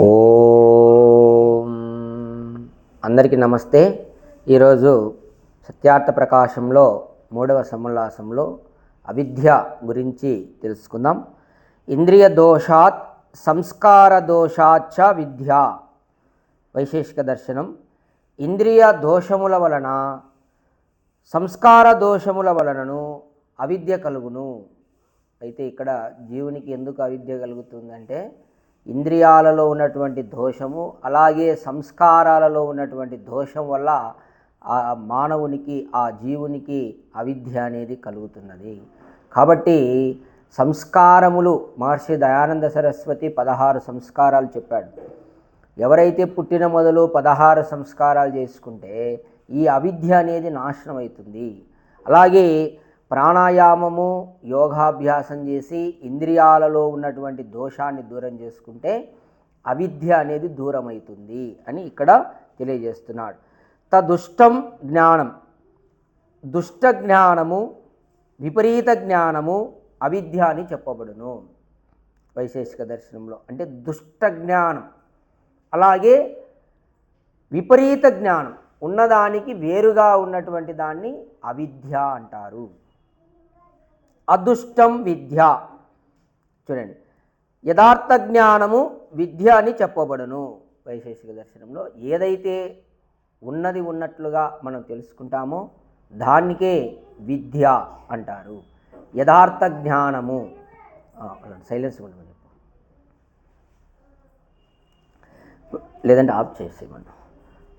ఓం. అందరికీ నమస్తే. ఈరోజు సత్యార్థ ప్రకాశంలో మూడవ సముల్లాసంలో అవిద్య గురించి తెలుసుకుందాం. ఇంద్రియ దోషాత్ సంస్కార దోషాచ విద్య. వైశేషిక దర్శనం. ఇంద్రియ దోషముల వలన సంస్కార దోషముల వలనను అవిద్య కలుగును. అయితే ఇక్కడ జీవునికి ఎందుకు అవిద్య కలుగుతుందంటే ఇంద్రియాలలో ఉన్నటువంటి దోషము అలాగే సంస్కారాలలో ఉన్నటువంటి దోషం వల్ల ఆ మానవునికి ఆ జీవునికి అవిద్య అనేది కలుగుతున్నది. కాబట్టి సంస్కారములు మహర్షి దయానంద సరస్వతి పదహారు సంస్కారాలు చెప్పాడు. ఎవరైతే పుట్టిన మొదలు పదహారు సంస్కారాలు చేసుకుంటే ఈ అవిద్య అనేది నాశనం అవుతుంది అలాగే ప్రాణాయామము యోగాభ్యాసం చేసి ఇంద్రియాలలో ఉన్నటువంటి దోషాన్ని దూరం చేసుకుంటే అవిద్య అనేది దూరం అవుతుంది అని ఇక్కడ తెలియజేస్తున్నాడు. తదుష్టం జ్ఞానం. దుష్ట జ్ఞానము విపరీత జ్ఞానము అవిద్య అని చెప్పబడును వైశేషిక దర్శనంలో. అంటే దుష్ట జ్ఞానం. అలాగే విపరీత జ్ఞానం. ఉన్నదానికి వేరుగా ఉన్నటువంటి దాన్ని అవిద్య అంటారు. అదృష్టం విద్య. చూడండి. యథార్థ జ్ఞానము విద్య అని చెప్పబడును. వైశేషిక దర్శనంలో ఏదైతే ఉన్నది ఉన్నట్లుగా మనం తెలుసుకుంటామో దానికే విద్య అంటారు. యథార్థ జ్ఞానము సైలెన్స్ ఉండమని చెప్పు లేదంటే ఆఫ్ చేసేయమన్నా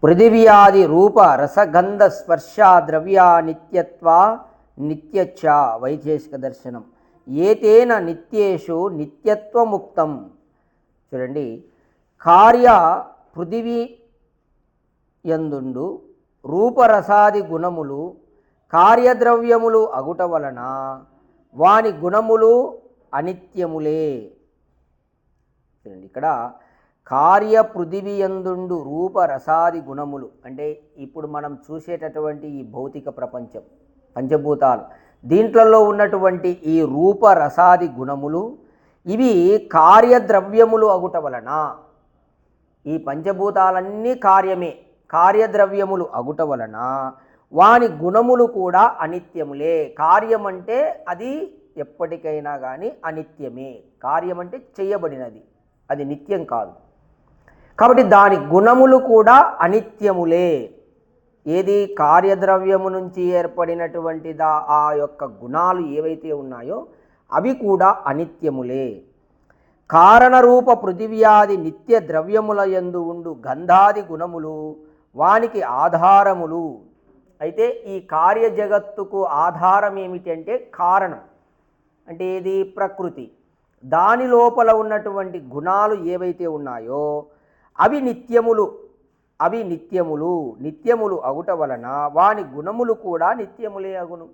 పృథివ్యాది రూప రసగంధ స్పర్శ ద్రవ్య నిత్యత్వ నిత్యచ వైశేషిక దర్శనం. ఏతేన నిత్యేషు నిత్యత్వముక్తం. చూడండి కార్య పృథివీ యందుండు రూపరసాది గుణములు కార్యద్రవ్యములు అగుట వలన వాని గుణములు అనిత్యములే. చూడండి ఇక్కడ కార్య పృథివియందుండు రూపరసాది గుణములు. అంటే ఇప్పుడు మనం చూసేటటువంటి ఈ భౌతిక ప్రపంచం. పంచభూతాలు. దీంట్లలో ఉన్నటువంటి ఈ రూపరసాది గుణములు ఇవి కార్యద్రవ్యములు అగుట వలన ఈ పంచభూతాలన్నీ కార్యమే కార్యద్రవ్యములు అగుట వలన వాని గుణములు కూడా అనిత్యములే. కార్యం అంటే అది ఎప్పటికైనా కానీ అనిత్యమే. కార్యం అంటే చేయబడినది. అది నిత్యం కాదు. కాబట్టి దాని గుణములు కూడా అనిత్యములే. ఏది కార్యద్రవ్యము నుంచి ఏర్పడినటువంటి దా ఆ యొక్క గుణాలు ఏవైతే ఉన్నాయో అవి కూడా అనిత్యములే. కారణరూప పృథివ్యాది నిత్య ద్రవ్యముల యందు ఉండు గంధాది గుణములు వానికి ఆధారములు. అయితే ఈ కార్య జగత్తుకు ఆధారం ఏమిటంటే కారణం. అంటే ఏది? ప్రకృతి. దాని లోపల ఉన్నటువంటి గుణాలు ఏవైతే ఉన్నాయో అవి నిత్యములు. అవి నిత్యములు నిత్యములు అగుట వలన వాని గుణములు కూడా నిత్యములే అగును.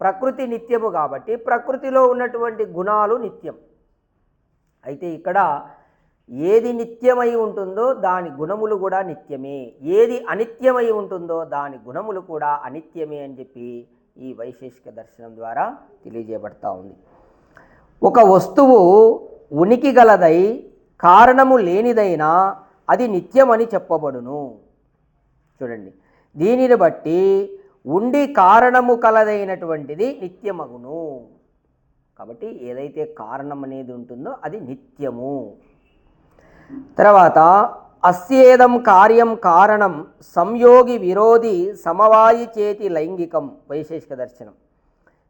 ప్రకృతి నిత్యము కాబట్టి ప్రకృతిలో ఉన్నటువంటి గుణాలు నిత్యం. అయితే ఇక్కడ ఏది నిత్యమై ఉంటుందో దాని గుణములు కూడా నిత్యమే. ఏది అనిత్యమై ఉంటుందో దాని గుణములు కూడా అనిత్యమే అని చెప్పి ఈ వైశేషిక దర్శనం ద్వారా తెలియజేయబడతా ఉంది. ఒక వస్తువు ఉనికి గలదై కారణము లేనిదైనా అది నిత్యమని చెప్పబడును. చూడండి. దీనిని బట్టి ఉండి కారణము కలదైనటువంటిది నిత్యమగును. కాబట్టి ఏదైతే కారణం అనేది ఉంటుందో అది నిత్యము. తర్వాత అస్యేదం కార్యం కారణం సంయోగి విరోధి సమవాయి చేతి లైంగికం వైశేషిక దర్శనం.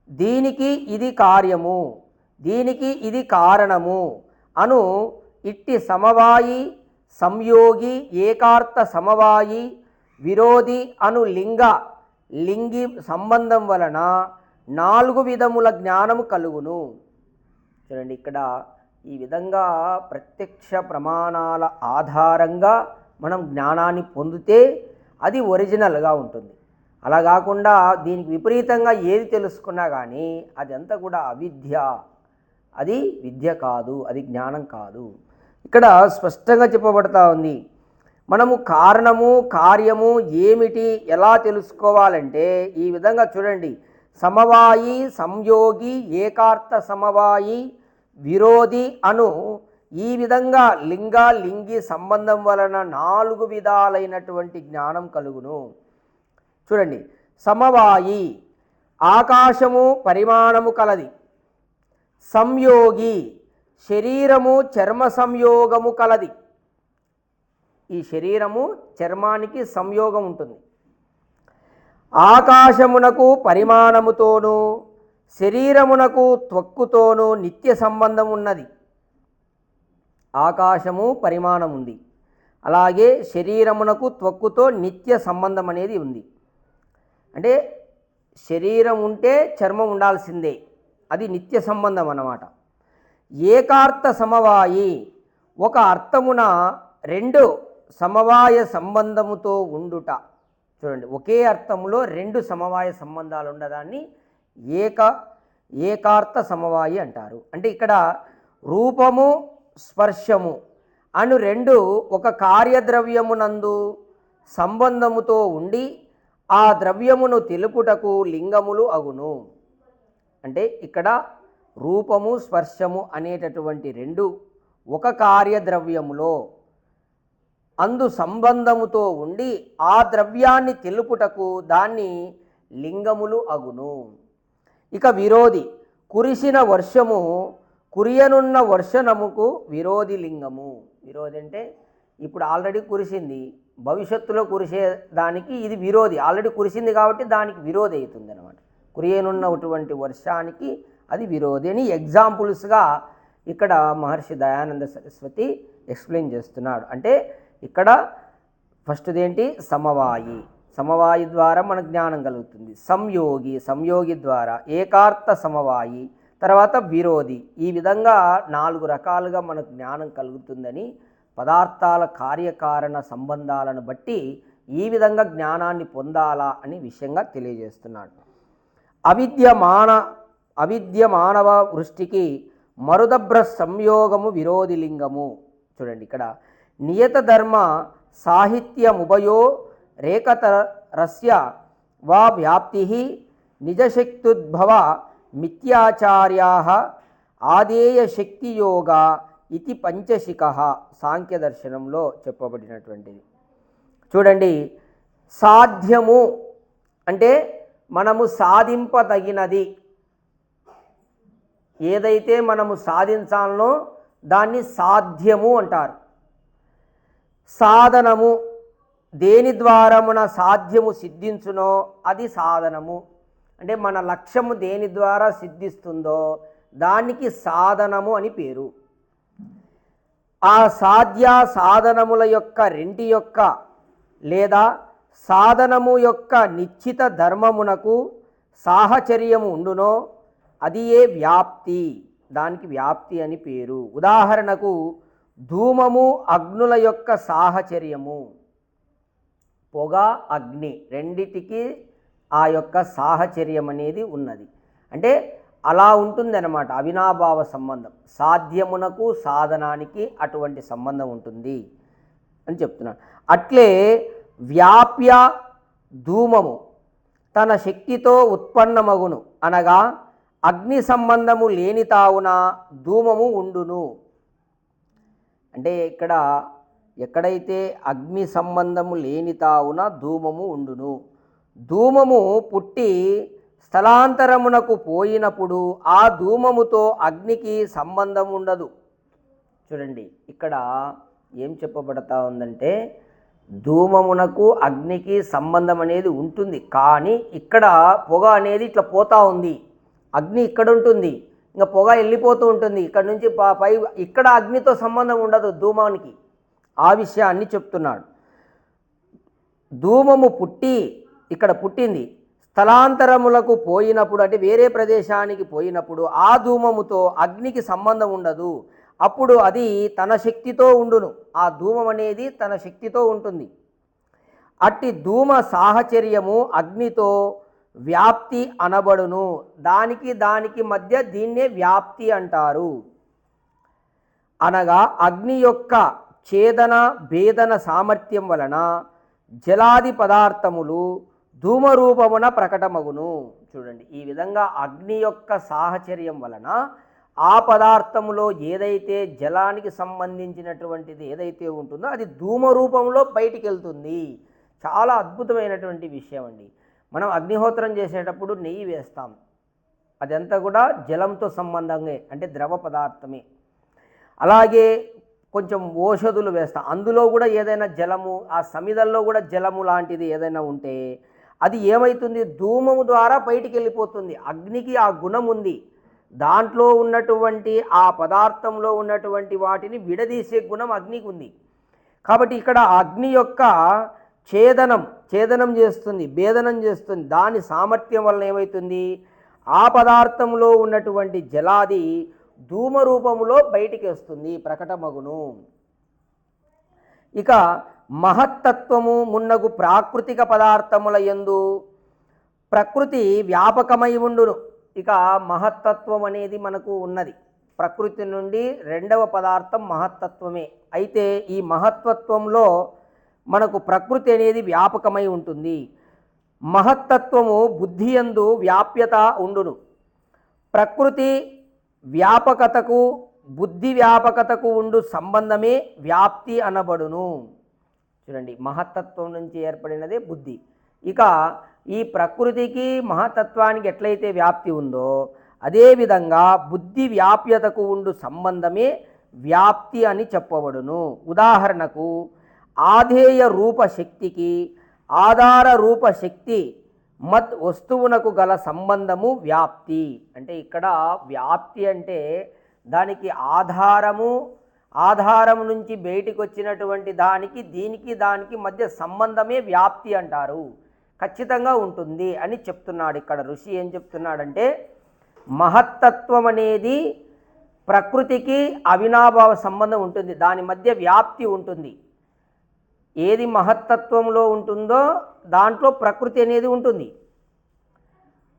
దీనికి ఇది కార్యము దీనికి ఇది కారణము అను ఇట్టి సమవాయి సంయోగి ఏకార్థ సమవాయి విరోధి అను లింగ లింగి సంబంధం వలన నాలుగు విధముల జ్ఞానము కలుగును. చూడండి ఇక్కడ ఈ విధంగా ప్రత్యక్ష ప్రమాణాల ఆధారంగా మనం జ్ఞానాన్ని పొందితే అది ఒరిజినల్గా ఉంటుంది. అలా కాకుండా దీనికి విపరీతంగా ఏది తెలుసుకున్నా కానీ అదంతా కూడా అవిద్య. అది విద్య కాదు అది జ్ఞానం కాదు. ఇక్కడ స్పష్టంగా చెప్పబడతా ఉంది. మనము కారణము కార్యము ఏమిటి ఎలా తెలుసుకోవాలంటే ఈ విధంగా చూడండి. సమవాయి సంయోగి ఏకార్థ సమవాయి విరోధి అను ఈ విధంగా లింగ లింగి సంబంధం వలన నాలుగు విధాలైనటువంటి జ్ఞానం కలుగును. చూడండి. సమవాయి ఆకాశము పరిమాణము కలది. సంయోగి శరీరము చర్మ సంయోగము కలది. ఈ శరీరము చర్మానికి సంయోగం ఉంటుంది. ఆకాశమునకు పరిమాణముతోనూ శరీరమునకు త్వక్కుతోనూ నిత్య సంబంధం ఉన్నది. ఆకాశము పరిమాణం ఉంది. అలాగే శరీరమునకు త్వక్కుతో నిత్య సంబంధం అనేది ఉంది. అంటే శరీరం ఉంటే చర్మం ఉండాల్సిందే. అది నిత్య సంబంధం అన్నమాట. ఏకార్థ సమవాయి ఒక అర్థమున రెండు సమవాయ సంబంధముతో ఉండుట. చూడండి ఒకే అర్థములో రెండు సమవాయ సంబంధాలు ఉండదాన్ని ఏక ఏకార్థ సమవాయి అంటారు. అంటే ఇక్కడ రూపము స్పర్శము అను రెండు ఒక కార్యద్రవ్యమునందు సంబంధముతో ఉండి ఆ ద్రవ్యమును తెలుపుటకు లింగములు అగును. అంటే ఇక్కడ రూపము స్పర్శము అనేటటువంటి రెండు ఒక కార్యద్రవ్యములో అందు సంబంధముతో ఉండి ఆ ద్రవ్యాన్ని తెలుపుటకు దాన్ని లింగములు అగును. ఇక విరోధి కురిసిన వర్షము కురియనున్న వర్షనముకు విరోధి లింగము. విరోధి అంటే ఇప్పుడు ఆల్రెడీ కురిసింది భవిష్యత్తులో కురిసే దానికి ఇది విరోధి. ఆల్రెడీ కురిసింది కాబట్టి దానికి విరోధి అవుతుంది అనమాట కురియనున్నటువంటి వర్షానికి అది విరోధి అని ఎగ్జాంపుల్స్గా ఇక్కడ మహర్షి దయానంద సరస్వతి ఎక్స్ప్లెయిన్ చేస్తున్నాడు. అంటే ఇక్కడ ఫస్ట్ది ఏంటి సమవాయి. సమవాయి ద్వారా మన జ్ఞానం కలుగుతుంది. సంయోగి సంయోగి ద్వారా ఏకార్థ సమవాయి తర్వాత విరోధి. ఈ విధంగా నాలుగు రకాలుగా మనకు జ్ఞానం కలుగుతుందని పదార్థాల కార్యకారణ సంబంధాలను బట్టి ఈ విధంగా జ్ఞానాన్ని పొందాలా అని విషయంగా తెలియజేస్తున్నాడు. అవిద్యమాన అవిద్య మానవ వృష్టికి మరుదభ్ర సంయోగము విరోధి లింగము చూడండి ఇక్కడ నియత ధర్మ సాహిత్యముభయో రేఖతరస్య వా వ్యాప్తి నిజశక్తుద్భవ మిథ్యాచార్యా శక్తి యోగ ఇది పంచశిక సాంఖ్య దర్శనంలో చెప్పబడినటువంటిది. చూడండి సాధ్యము అంటే మనము సాధింపదగినది. ఏదైతే మనము సాధించాలనో దాన్ని సాధ్యము అంటారు. సాధనము దేని ద్వారా మన సాధ్యము సిద్ధించునో అది సాధనము. అంటే మన లక్ష్యము దేని ద్వారా సిద్ధిస్తుందో దానికి సాధనము అని పేరు. ఆ సాధ్య సాధనముల యొక్క రెంటి యొక్క లేదా సాధనము యొక్క నిశ్చిత ధర్మమునకు సాహచర్యము ఉండునో అది ఏ వ్యాప్తి? దానికి వ్యాప్తి అని పేరు. ఉదాహరణకు ధూమము అగ్నుల యొక్క సాహచర్యము. పొగ అగ్ని రెండిటికి ఆ యొక్క సాహచర్యం అనేది ఉన్నది. అంటే అలా ఉంటుందన్నమాట అవినాభావ సంబంధం. సాధ్యమునకు సాధనానికి అటువంటి సంబంధం ఉంటుంది అని చెప్తున్నాను అట్లే వ్యాప్య ధూమము తన శక్తితో ఉత్పన్నమగును అనగా అగ్ని సంబంధము లేని తావున ధూమము ఉండును. అంటే ఇక్కడ ఎక్కడైతే అగ్ని సంబంధము లేని తావున ధూమము ఉండును. ధూమము పుట్టి స్థలాంతరమునకు పోయినప్పుడు ఆ ధూమముతో అగ్నికి సంబంధం ఉండదు. చూడండి ఇక్కడ ఏం చెప్పబడతా ఉందంటే ధూమమునకు అగ్నికి సంబంధం అనేది ఉంటుంది. కానీ ఇక్కడ పొగ అనేది ఇట్లా పోతా ఉంది. అగ్ని ఇక్కడ ఉంటుంది ఇంకా పొగ వెళ్ళిపోతూ ఉంటుంది. ఇక్కడ నుంచి ప- పై ఇక్కడ అగ్నితో సంబంధం ఉండదు ధూమానికి. ఆ విషయాన్ని చెప్తున్నాడు. ధూమము పుట్టి ఇక్కడ పుట్టింది. స్థలాంతరములకు పోయినప్పుడు అంటే వేరే ప్రదేశానికి పోయినప్పుడు ఆ ధూమముతో అగ్నికి సంబంధం ఉండదు. అప్పుడు అది తన శక్తితో ఉండును. ఆ ధూమం అనేది తన శక్తితో ఉంటుంది. అట్టి ధూమ సాహచర్యము అగ్నితో వ్యాప్తి అనబడును. దానికి దానికి మధ్య దీన్నే వ్యాప్తి అంటారు. అనగా అగ్ని యొక్క ఛేదన భేదన సామర్థ్యం వలన జలాది పదార్థములు ధూమరూపమున ప్రకటమగును. చూడండి ఈ విధంగా అగ్ని యొక్క సాహచర్యం వలన ఆ పదార్థములో ఏదైతే జలానికి సంబంధించినటువంటిది ఏదైతే ఉంటుందో అది ధూమ రూపంలో బయటికి వెళ్తుంది చాలా అద్భుతమైనటువంటి విషయం అండి మనం అగ్నిహోత్రం చేసేటప్పుడు నెయ్యి వేస్తాం. అదంతా కూడా జలంతో సంబంధంగా అంటే ద్రవ పదార్థమే. అలాగే కొంచెం ఓషధులు వేస్తాం. అందులో కూడా ఏదైనా జలము ఆ సమిదల్లో కూడా జలము లాంటిది ఏదైనా ఉంటే అది ఏమవుతుంది ధూమము ద్వారా బయటికి వెళ్ళిపోతుంది. అగ్నికి ఆ గుణం ఉంది. దాంట్లో ఉన్నటువంటి ఆ పదార్థంలో ఉన్నటువంటి వాటిని విడదీసే గుణం అగ్నికి ఉంది. కాబట్టి ఇక్కడ అగ్ని యొక్క ఛేదనం ఛేదనం చేస్తుంది భేదనం చేస్తుంది. దాని సామర్థ్యం వలన ఏమవుతుంది ఆ పదార్థంలో ఉన్నటువంటి జలాది ధూమ రూపములో బయటికి వస్తుంది ప్రకటమగును. ఇక మహత్తత్వము మున్నగు ప్రాకృతిక పదార్థముల యందు ప్రకృతి వ్యాపకమై ఉండును. ఇక మహత్తత్వం అనేది మనకు ఉన్నది. ప్రకృతి నుండి రెండవ పదార్థం మహత్తత్వమే. అయితే ఈ మహత్తత్వంలో మనకు ప్రకృతి అనేది వ్యాపకమై ఉంటుంది. మహత్తత్వము బుద్ధి యందు వ్యాప్యత ఉండును. ప్రకృతి వ్యాపకతకు బుద్ధి వ్యాపకతకు ఉండు సంబంధమే వ్యాప్తి అనబడును. చూడండి మహత్తత్వం నుంచి ఏర్పడినదే బుద్ధి. ఇక ఈ ప్రకృతికి మహతత్వానికి ఎట్లయితే వ్యాప్తి ఉందో అదేవిధంగా బుద్ధి వ్యాప్యతకు ఉండు సంబంధమే వ్యాప్తి అని చెప్పబడును. ఉదాహరణకు ఆధేయ రూప శక్తికి ఆధార రూప శక్తి మత్ వస్తువునకు గల సంబంధము వ్యాప్తి. అంటే ఇక్కడ వ్యాప్తి అంటే దానికి ఆధారము ఆధారం నుంచి బయటికి వచ్చినటువంటి దానికి దీనికి దానికి మధ్య సంబంధమే వ్యాప్తి అంటారు. ఖచ్చితంగా ఉంటుంది అని చెప్తున్నాడు ఇక్కడ ఋషి. ఏం చెప్తున్నాడంటే మహత్తత్వం అనేది ప్రకృతికి అవినాభావ సంబంధం ఉంటుంది. దాని మధ్య వ్యాప్తి ఉంటుంది. ఏది మహత్తత్వంలో ఉంటుందో దాంట్లో ప్రకృతి అనేది ఉంటుంది.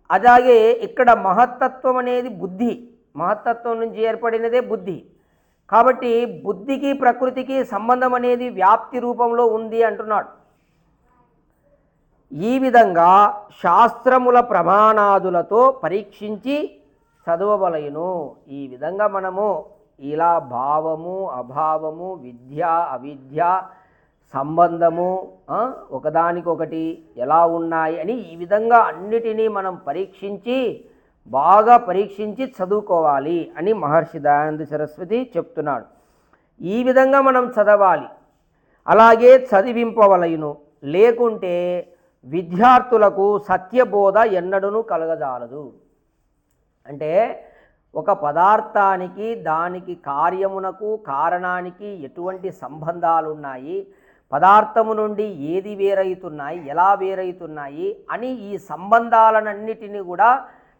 అలాగే ఇక్కడ మహత్తత్వం అనేది బుద్ధి. మహత్తత్వం నుంచి ఏర్పడినదే బుద్ధి. కాబట్టి బుద్ధికి ప్రకృతికి సంబంధం అనేది వ్యాప్తి రూపంలో ఉంది అంటున్నాడు. ఈ విధంగా శాస్త్రముల ప్రమాణాదులతో పరీక్షించి చదవవలయును. ఈ విధంగా మనము ఇలా భావము అభావము విద్య అవిద్య సంబంధము ఒకదానికొకటి ఎలా ఉన్నాయి అని ఈ విధంగా అన్నిటినీ మనం పరీక్షించి బాగా పరీక్షించి చదువుకోవాలి అని మహర్షి దయానంద సరస్వతి చెప్తున్నాడు. ఈ విధంగా మనం చదవాలి. అలాగే చదివింపవలయును. లేకుంటే విద్యార్థులకు సత్యబోధ ఎన్నడూను కలగజాలదు. అంటే ఒక పదార్థానికి దానికి కార్యమునకు కారణానికి ఎటువంటి సంబంధాలు ఉన్నాయి పదార్థము నుండి ఏది వేరైతున్నాయి ఎలా వేరైతున్నాయి అని ఈ సంబంధాలనన్నిటినీ కూడా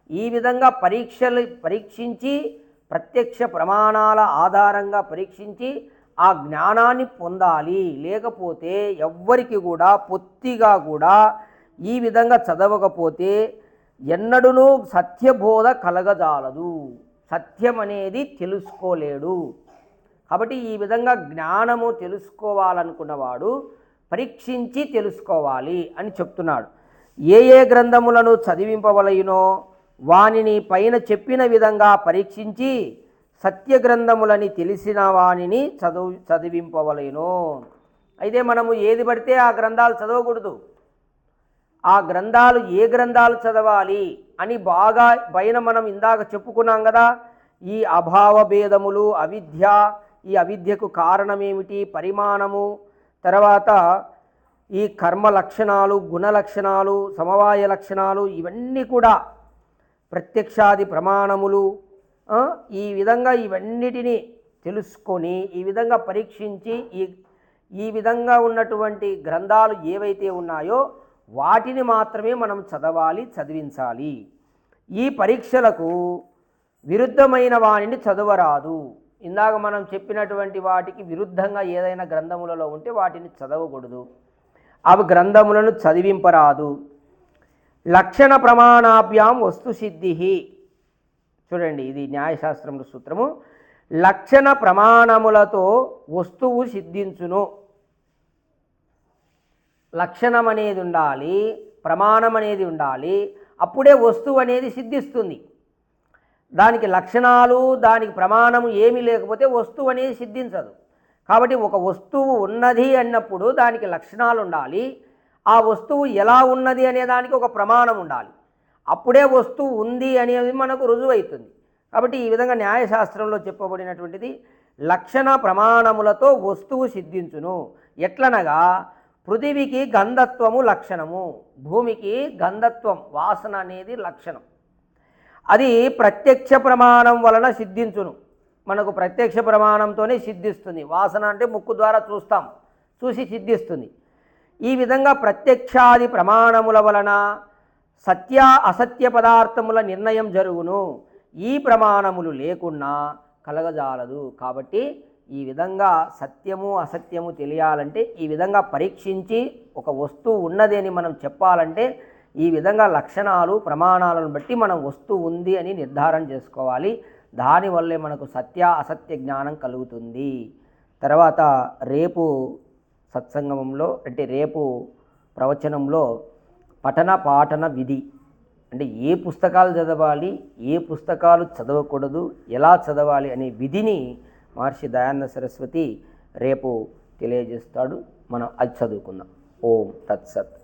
ఈ విధంగా పరీక్షలు పరీక్షించి ప్రత్యక్ష ప్రమాణాల ఆధారంగా పరీక్షించి ఆ జ్ఞానాన్ని పొందాలి. లేకపోతే ఎవ్వరికి కూడా పొత్తిగా కూడా ఈ విధంగా చదవకపోతే ఎన్నడూనూ సత్యబోధ కలగజాలదు. సత్యం అనేది తెలుసుకోలేడు. కాబట్టి ఈ విధంగా జ్ఞానము తెలుసుకోవాలనుకున్నవాడు పరీక్షించి తెలుసుకోవాలి అని చెప్తున్నాడు. ఏ ఏ గ్రంథములను చదివింపవలయునో వానిని పైన చెప్పిన విధంగా పరీక్షించి సత్య గ్రంథములని తెలిసిన వానిని చదువు చదివింపవలయును. అయితే మనము ఏది పడితే ఆ గ్రంథాలు చదవకూడదు. ఆ గ్రంథాలు ఏ గ్రంథాలు చదవాలి అని బాగా పైన మనం ఇందాక చెప్పుకున్నాం కదా ఈ అభావ భేదములు అవిద్య ఈ అవిద్యకు కారణమేమిటి? పరిమాణము. తర్వాత ఈ కర్మ లక్షణాలు గుణ లక్షణాలు సమవాయ లక్షణాలు ఇవన్నీ కూడా ప్రత్యక్షాది ప్రమాణములు ఈ విధంగా ఇవన్నిటినీ తెలుసుకొని ఈ విధంగా పరీక్షించి ఈ ఈ విధంగా ఉన్నటువంటి గ్రంథాలు ఏవైతే ఉన్నాయో వాటిని మాత్రమే మనం చదవాలి చదివించాలి. ఈ పరీక్షలకు విరుద్ధమైన వానిని చదవరాదు. ఇందాక మనం చెప్పినటువంటి వాటికి విరుద్ధంగా ఏదైనా గ్రంథములలో ఉంటే వాటిని చదవకూడదు. అవి గ్రంథములను చదివింపరాదు. లక్షణ ప్రమాణాభ్యాం వస్తు సిద్ధి చూడండి ఇది న్యాయశాస్త్రంలో సూత్రము. లక్షణ ప్రమాణములతో వస్తువు సిద్ధించును. లక్షణం అనేది ఉండాలి ప్రమాణం అనేది ఉండాలి అప్పుడే వస్తువు అనేది సిద్ధిస్తుంది. దానికి లక్షణాలు దానికి ప్రమాణం ఏమీ లేకపోతే వస్తువు అనేది సిద్ధించదు. కాబట్టి ఒక వస్తువు ఉన్నది అన్నప్పుడు దానికి లక్షణాలు ఉండాలి. ఆ వస్తువు ఎలా ఉన్నది అనే దానికి ఒక ప్రమాణం ఉండాలి. అప్పుడే వస్తువు ఉంది అనేది మనకు రుజువు అవుతుంది కాబట్టి ఈ విధంగా న్యాయశాస్త్రంలో చెప్పబడినటువంటిది లక్షణ ప్రమాణములతో వస్తువు సిద్ధించును. ఎట్లనగా పృథివికి గంధత్వము లక్షణము భూమికి గంధత్వం వాసన అనేది లక్షణం. అది ప్రత్యక్ష ప్రమాణం వలన సిద్ధించును. మనకు ప్రత్యక్ష ప్రమాణంతోనే సిద్ధిస్తుంది. వాసన అంటే ముక్కు ద్వారా చూస్తాం. చూసి సిద్ధిస్తుంది. ఈ విధంగా ప్రత్యక్షాది ప్రమాణముల వలన సత్య అసత్య పదార్థముల నిర్ణయం జరుగును. ఈ ప్రమాణములు లేకున్నా కలగజాలదు. కాబట్టి ఈ విధంగా సత్యము అసత్యము తెలియాలంటే ఈ విధంగా పరీక్షించి ఒక వస్తువు ఉన్నది అని మనం చెప్పాలంటే ఈ విధంగా లక్షణాలు ప్రమాణాలను బట్టి మనం వస్తువు ఉంది అని నిర్ధారణ చేసుకోవాలి. దానివల్లే మనకు సత్య అసత్య జ్ఞానం కలుగుతుంది. తర్వాత రేపు సత్సంగమంలో అంటే రేపు ప్రవచనంలో పఠన పాఠన విధి. అంటే ఏ పుస్తకాలు చదవాలి ఏ పుస్తకాలు చదవకూడదు ఎలా చదవాలి అనే విధిని మహర్షి దయానంద సరస్వతి రేపు తెలియజేస్తాడు. మనం అది చదువుకుందాం. ఓం తత్సత్.